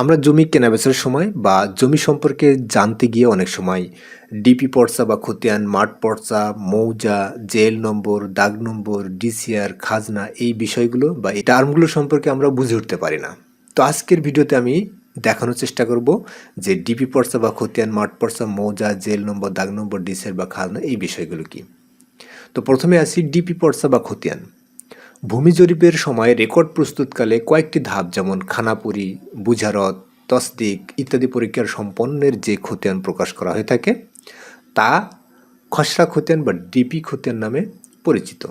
আমরা জমি কেনাবেচার সময় বা জমি সম্পর্কে জানতে গিয়ে অনেক সময় ডিপি পর্চা বা খতিয়ান, মাঠ পর্চা, মৌজা, জেল নম্বর, দাগ নম্বর, ডিসিআর, খাজনা এই বিষয়গুলো বা এই টার্মগুলো সম্পর্কে আমরা বুঝে উঠতে পারি না। তো আজকের ভিডিওতে আমি দেখানোর চেষ্টা করব যে ডিপি পর্চা বা খতিয়ান, মাঠ পর্চা, মৌজা, জেল নম্বর, দাগ নম্বর, ডিসিআর বা খাজনা এই বিষয়গুলো কি। তো প্রথমে আসি ডিপি পর্চা বা খতিয়ান। ভূমি জরিপের সময় রেকর্ড প্রস্তুতকালে কয়েকটি ধাপ, যেমন খানাপুরি, বুঝারত, তসদিক ইত্যাদি পরীক্ষার সম্পন্নের যে খতিয়ান প্রকাশ করা হয়ে থাকে, তা খসড়া খতিয়ান বা ডিপি খতিয়ান নামে পরিচিত।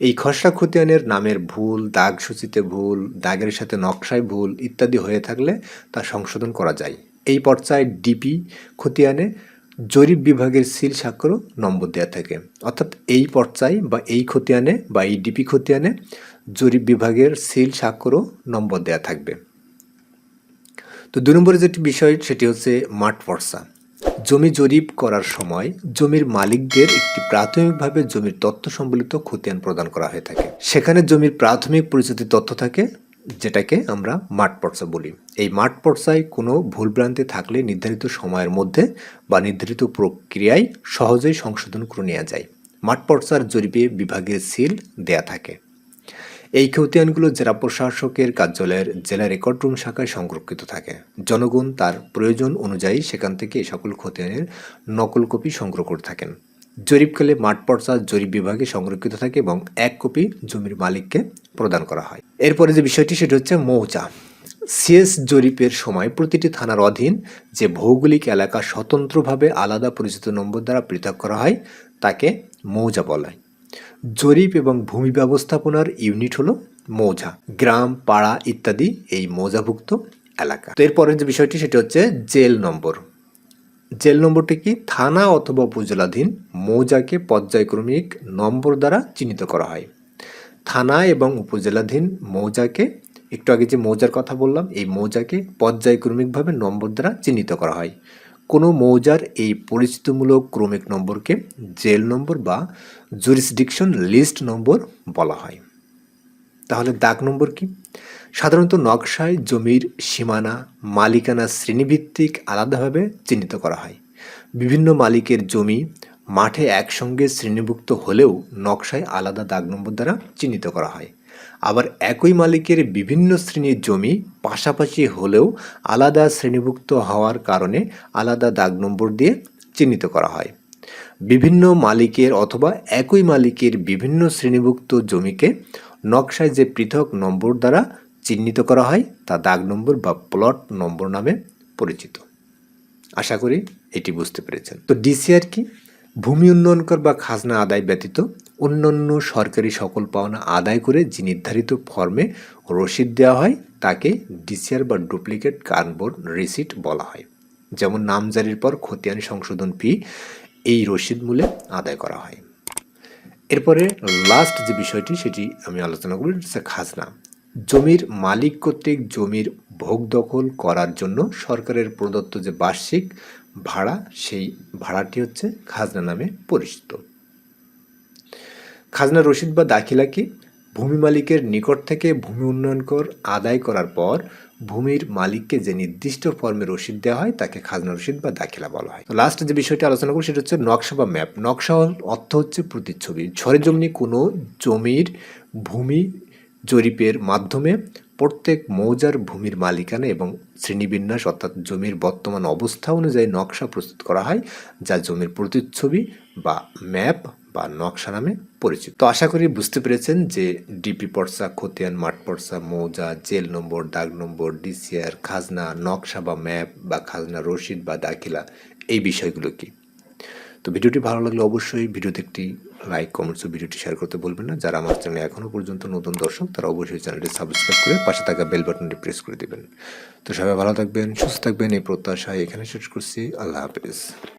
এই খসড়া খতিয়ানের নামের ভুল দাগ সূচিতে ভুল, দাগের সাথে নকশায় ভুল ইত্যাদি হয়ে থাকলে তা সংশোধন করা যায়। এই পর্যায়ে ডিপি খতিয়ানে জরিপ বিভাগের সিল স্বাক্ষরও নম্বর দেওয়া থাকে। অর্থাৎ এই পর্যায়ে বা এই খতিয়ানে বা এই ডিপি খতিয়ানে জরিপ বিভাগের সিল স্বাক্ষরও নম্বর দেওয়া থাকবে। তো দুই নম্বরে যেটি বিষয়, সেটি হচ্ছে মাঠ পর্চা জমি জরিপ করার সময় জমির মালিকদের একটি প্রাথমিকভাবে জমির তথ্য সম্বলিত খতিয়ান প্রদান করা হয়ে থাকে। সেখানে জমির প্রাথমিক পরিচিতি তথ্য থাকে যেটাকে আমরা মাঠ পর্চা বলি। এই মাঠ পর্চায় কোনো ভুলভ্রান্তি থাকলে নির্ধারিত সময়ের মধ্যে বা নির্ধারিত প্রক্রিয়ায় সহজেই সংশোধন করে নেওয়া যায়। মাঠ পর্চার জরিপে বিভাগের সিল দেয়া থাকে। এই খতিয়ানগুলো জেলা প্রশাসকের কার্যালয়ের জেলা রেকর্ড রুম শাখায় সংরক্ষিত থাকে। জনগণ তার প্রয়োজন অনুযায়ী সেখান থেকে এই সকল খতিয়ানের নকল কপি সংগ্রহ করে থাকেন। জরিপকালে মাঠ পর্চা জরিপ বিভাগে সংরক্ষিত থাকে এবং এক কপি জমির মালিককে প্রদান করা হয়। এরপরে যে বিষয়টি, সেটি হচ্ছে মৌজা সিএস জরিপের সময় প্রতিটি থানার অধীন যে ভৌগোলিক এলাকা স্বতন্ত্রভাবে আলাদা পরিচিত নম্বর দ্বারা পৃথক করা হয়, তাকে মৌজা বলা। হয় জরিপ এবং ভূমি ব্যবস্থাপনার ইউনিট হলো মৌজা গ্রাম, পাড়া ইত্যাদি এই মৌজাভুক্ত এলাকা। তো এরপরের যে বিষয়টি, সেটি হচ্ছে জেল নম্বর। জেল নম্বরটি কি? থানা অথবা উপজেলাধীন মৌজাকে পর্যায়ক্রমিক নম্বর দ্বারা চিহ্নিত করা হয়। থানা এবং উপজেলাধীন মৌজাকে, একটু আগে যে মৌজার কথা বললাম, এই মৌজাকে পর্যায়ক্রমিকভাবে নম্বর দ্বারা চিহ্নিত করা হয়। কোনো মৌজার এই পরিচিতমূলক ক্রমিক নম্বরকে জেল নম্বর বা জুরিসডিকশন লিস্ট নম্বর বলা হয়। তাহলে দাগ নম্বর কি? সাধারণত নকশায় জমির সীমানা, মালিকানা শ্রেণীভিত্তিক আলাদাভাবে চিহ্নিত করা হয়। বিভিন্ন মালিকের জমি মাঠে একসঙ্গে শ্রেণীভুক্ত হলেও নকশায় আলাদা দাগ নম্বর দ্বারা চিহ্নিত করা হয়। আবার একই মালিকের বিভিন্ন শ্রেণির জমি পাশাপাশি হলেও আলাদা শ্রেণীভুক্ত হওয়ার কারণে আলাদা দাগ নম্বর দিয়ে চিহ্নিত করা হয়। বিভিন্ন মালিকের অথবা একই মালিকের বিভিন্ন শ্রেণীভুক্ত জমিকে নকশায় যে পৃথক নম্বর দ্বারা চিহ্নিত করা হয়, তা দাগ নম্বর বা প্লট নম্বর নামে পরিচিত। আশা করি এটি বুঝতে পেরেছেন। তো ডিসিআর কি? ভূমি উন্নয়ন কর বা খাজনা আদায় ব্যতীত অন্যান্য সরকারি সকল পাওনা আদায় করে যে নির্ধারিত ফর্মে রসিদ দেওয়া হয়, তাকে ডিসিআর বা ডুপ্লিকেট কার্ডবোর্ড রিসিট বলা হয়। যেমন নামজারির পর খতিয়ান সংশোধন ফি এই রসিদ মূলে আদায় করা হয়। এরপরে লাস্ট যে বিষয়টি সেটি আমি আলোচনা করি হচ্ছে খাজনা। জমির মালিক কর্তৃক জমির ভোগ দখল করার জন্য সরকারের প্রদত্ত যে বার্ষিক ভাড়া, সেই ভাড়াটি হচ্ছে খাজনা নামে পরিচিত। খাজনা রশিদ বা দাখিলা কি? ভূমি মালিকের নিকট থেকে ভূমি উন্নয়ন কর আদায় করার পর ভূমির মালিককে যে নির্দিষ্ট ফর্মে রসিদ দেওয়া হয়, তাকে খাজনা রসিদ বা দাখিলা বলা হয়। লাস্ট যে বিষয়টি আলোচনা করি সেটা হচ্ছে নকশা বা ম্যাপ। নকশা অর্থ হচ্ছে প্রতিচ্ছবি। ঝড়ে কোনো জমির ভূমি জরিপের মাধ্যমে প্রত্যেক মৌজার ভূমির মালিকানা এবং শ্রেণীবিন্যাস অর্থাৎ জমির বর্তমান অবস্থা অনুযায়ী নকশা প্রস্তুত করা হয়, যা জমির প্রতিচ্ছবি বা ম্যাপ বা নকশা নামে পরিচিত। তো আশা করি বুঝতে পেরেছেন যে ডিপি পর্সা খতিয়ান, মাঠ পর্সা মৌজা, জেল নম্বর, দাগ নম্বর ডিসিআর খাজনা, নকশা বা ম্যাপ বা খাজনা, রসিদ বা দাখিলা, এই বিষয়গুলো কি? তো ভিডিওটি ভালো লাগলে অবশ্যই ভিডিওতে একটি লাইক কমেন্টস ও ভিডিওটি শেয়ার করতে বলবেন না। যারা আমার চ্যানেলে এখনও পর্যন্ত নতুন দর্শক, তারা অবশ্যই চ্যানেলটি সাবস্ক্রাইব করে পাশে থাকা বেল বাটনটি প্রেস করে দেবেন। তো সবাই ভালো থাকবেন, সুস্থ থাকবেন, এই প্রত্যাশায় এখানে শেষ করছি। আল্লাহ হাফিজ।